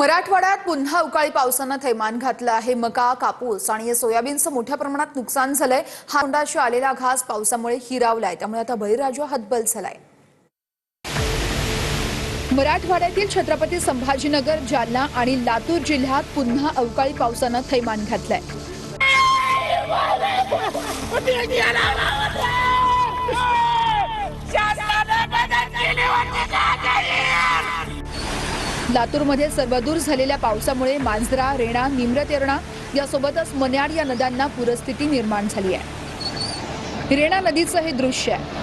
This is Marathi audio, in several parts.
मराठवाड्यात पुन्हा अवकाळी पावसानं थैमान घातलं आहे. मका कापूस आणि या सोयाबीनचं मोठ्या प्रमाणात नुकसान झालंय. हा तोंडाशी आलेला घास पावसामुळे हिरावलाय. त्यामुळे आता बळीराजा हतबल झालाय. मराठवाड्यातील छत्रपती संभाजीनगर जालना आणि लातूर जिल्ह्यात पुन्हा अवकाळी पावसानं थैमान घातलंय. लातूरमध्ये सर्वदूर झालेल्या पावसामुळे मांजरा रेणा निम्रतेरणा यासोबतच मन्याड या नद्यांना पूरस्थिती निर्माण झाली आहे. रेणा नदीचं हे दृश्य आहे.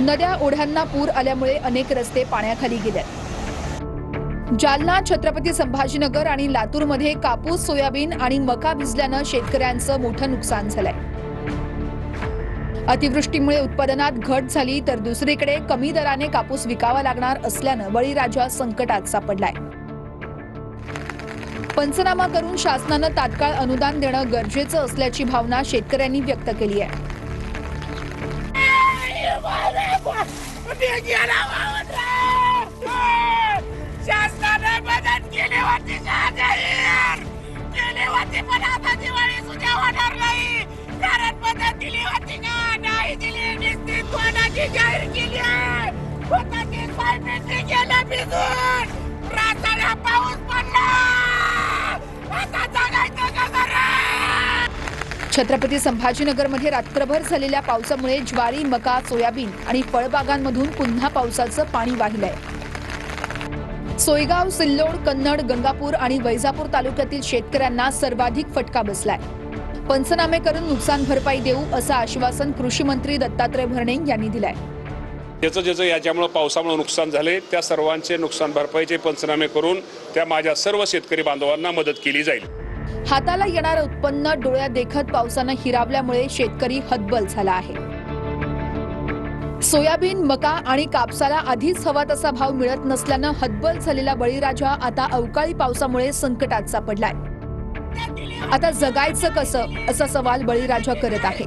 नद्या ओढ्यांना पूर आल्यामुळे अनेक रस्ते पाण्याखाली गेले जालना छत्रपती संभाजीनगर आणि लातूरमध्ये कापूस सोयाबीन आणि मका भिजल्यानं शेतकऱ्यांचं मोठं नुकसान झालंय. अतिवृष्टीमुळे उत्पादनात घट झाली तर दुसरीकडे कमी दराने कापूस विकावा लागणार असल्यानं बळीराजा संकटात सापडलाय. पंचनामा करून शासनानं तात्काळ अनुदान देणं गरजेचं असल्याची भावना शेतकऱ्यांनी व्यक्त केली आहे. शासनाने मदत केली होती कोणाची जाहीर केली आहे. स्वतःची सोयाबीनची गेलं भिजून. पाऊस पडला. आता जगायचं छत्रपती संभाजीनगरमध्ये रात्रभर झालेल्या पावसामुळे ज्वारी मका सोयाबीन आणि फळबागांमधून पुन्हा पावसाचं पाणी वाहिलंय. सोयगाव सिल्लोड कन्नड गंगापूर आणि वैजापूर तालुक्यातील शेतकऱ्यांना सर्वाधिक फटका बसलाय. पंचनामे करून नुकसान भरपाई देऊ असं आश्वासन कृषी मंत्री दत्तात्रय भरणे यांनी दिलंय. ज्याचं ज्याचं याच्यामुळं पावसामुळे नुकसान झाले त्या सर्वांचे नुकसान भरपाईचे पंचनामे करून त्या माझ्या सर्व शेतकरी बांधवांना मदत केली जाईल. हाताला येणारं उत्पन्न डोळ्यात देखत पावसानं हिरावल्यामुळे शेतकरी हतबल झाला आहे. सोयाबीन मका आणि कापसाला आधीच हवा तसा भाव मिळत नसल्यानं हतबल झालेला बळीराजा आता अवकाळी पावसामुळे संकटात सापडलाय. आता जगायचं कसं असा सवाल बळीराजा करत आहे.